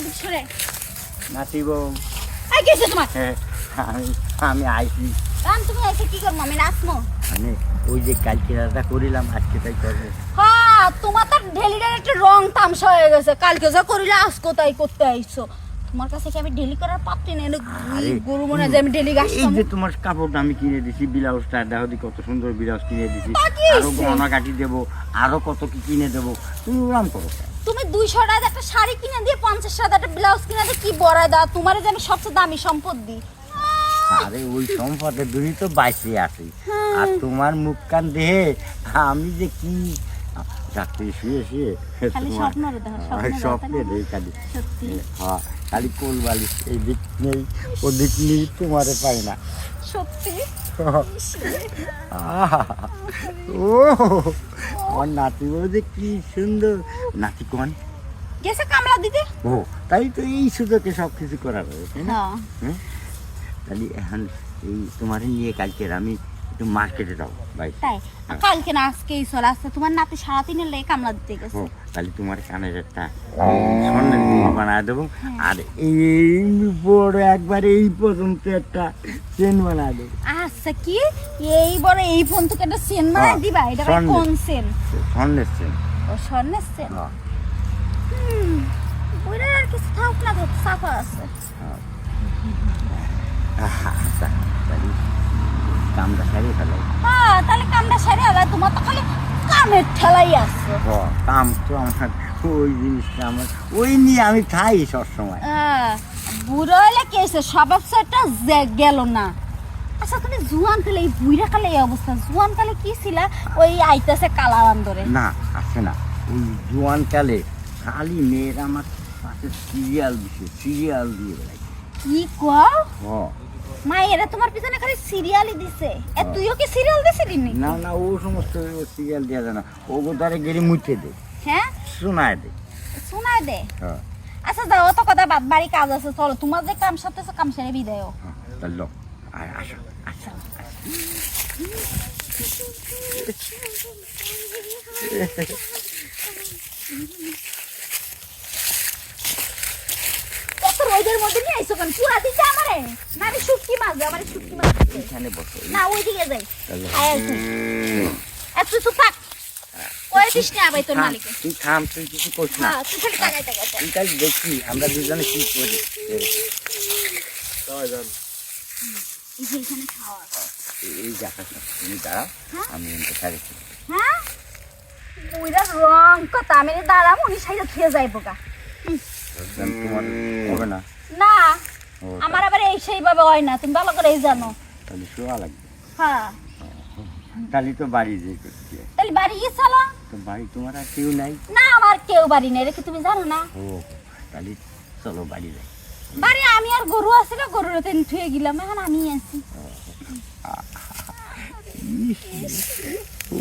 এদিক সরে। নাতি বউ। এই গেছে তোমার। আমি আমি আইছি। তুমি এসে কি করব? আমি নাচবো। মানে ওই যে কালকে রাতটা করিলাম আজকে তাই করব। হ্যাঁ তোমার তো ঢেলিটার একটা রং তামসা হয়ে গেছে। কালকে যা করিলে আজকে তাই করতে আইছো। তোমার কাছে কি আমি ডেলি করার নেই গরু মনে যে আমি ডেলি গাছ এই যে তোমার কাপড়টা আমি কিনে দিছি ব্লাউজটা দেখো দি কত সুন্দর ব্লাউজ কিনে দিছি। আরও গহনা কাটি দেবো আরও কত কি কিনে দেবো। তুমি ওরাম করো? তুমি দুইশো টাকা একটা শাড়ি কিনে দিয়ে পঞ্চাশ টাকা একটা ব্লাউজ কিনে দিয়ে কি বড় দাও? তোমার যে আমি সবচেয়ে দামি সম্পদ দিই। আরে ওই সম্পদে দুই তো বাইসে আছি। হ্যাঁ। আর তোমার মুখ কান দেহে আমি যে কি? রাত্রে শুয়ে শুয়ে। খালি তোমার- স্বপ্নরে খালি। সত্যি। হ্যাঁ। খালি কোল বালিশ এই দিক নেই ও দিক নেই তোমারে পাই না। সত্যি? ও আমার নাতি বউ যে কি সুন্দর। নাতি কোন? গেছে কামলা দিতে ও তাই তো এই সুযোগে সব কিছু করা হবে তাই না? হ্যাঁ। তাহলে এখন এই তোমার নিয়ে কালকে আমি একটু মার্কেটে যাব ভাই তাই? কালকে না আজকেই চলে আসছে। তোমার নাতি সারাদিনের লেগে কামলা দিতে গেছে। তাহলে তোমার কানের একটা স্বর্ণের জিনিস বানায় দেবো। আর এই বড় একবার এই পর্যন্ত একটা চেন বানায় দেবো। আচ্ছা কি? এই বড় এই ফোন থেকে একটা সেন বানাই হ্যাঁ, দিবা? এটা কোন সেন স্বর্ণের চেন ও স্বর্ণের সেন হ্যাঁ হুম ওইটা আর কিছু থাক না তো সাফা আছে আচ্ছা তাহলে কামটা সারিয়ে ফেলাই হ্যাঁ তাহলে কামটা সেরে হবে তোমার তো খালি কামের ঠেলাই আছে। ও কাম তো আমার ওই জিনিসটা আমার ওই নিয়ে আমি খাই সবসময়। হ্যাঁ, বুড়ো হলে কি হয়েছে? স্বভাব সেটা গেল না। আচ্ছা তুমি জুয়ান কালে এই বুইরা কালে এই অবস্থা। জুয়ান কালে কি ছিল? ওই আইতাছে কালা বান্দরে। না আসে না। ওই জুয়ান কালে খালি মেয়েরা আমার পাশে সিরিয়াল দিছে সিরিয়াল দিয়ে বেড়াই কি কও? ও মায়েরা তোমার পিছনে খালি সিরিয়ালই দিছে। এ তুইও কি সিরিয়াল দিছিলি নি না না ও সমস্ত সিরিয়াল দেওয়া যায় না। ও গোদারে গেড়ে মুছে দে। হ্যাঁ? শোনায় দে। শোনাই দে? হ্যাঁ। আচ্ছা যাও অত কথা বাদ বাড়ি কাজ আছে চলো। তোমার যে কাম সাথে কাম সেরে বিদায় হোক। হ্যাঁ লো, আয় আসো আসো। মধ্যে নিয়ে আইসো কেন? পুরা দিতে আমারে? না আমি শুটকি মাছ দেয় আমার শুটকি মাছ। এখানে বসো না ওইদিকে যাই। আয় আসুন এত তো থাক। না আবার তোর মালিকে তুই থাম তুই কিছু করছ না। হ্যাঁ তুই খালি টাকাই টাকাই টাকাই। তুই তাই দেখি আমরা দুজনে কি করি। এই যে এখানে খাওয়া এই দেখাচ্ছ তুমি দাঁড়াও হ্যাঁ? আমি এনতে সারিছি হ্যাঁ? ওইটা রং কথা আমি দাঁড়াম উনি সাইডে খেয়ে যাইবো গা। তোমার হবে না না আমার আবার এই সেইভাবে হয় না তুমি ভালো করেই জানো তাহলে শোয়া লাগবে হ্যাঁ তাহলে তো বাড়ি যে করছি তাহলে বাড়ি গিয়ে তো বাড়ি তোমার আর কেউ নাই না আমার কেউ বাড়ি নেই রেখে তুমি জানো না ও তাহলে চলো বাড়ি যাই বাড়ি আমি আর গরু আছে না গরুর তেন থুয়ে গেলাম এখন আমি আছি ও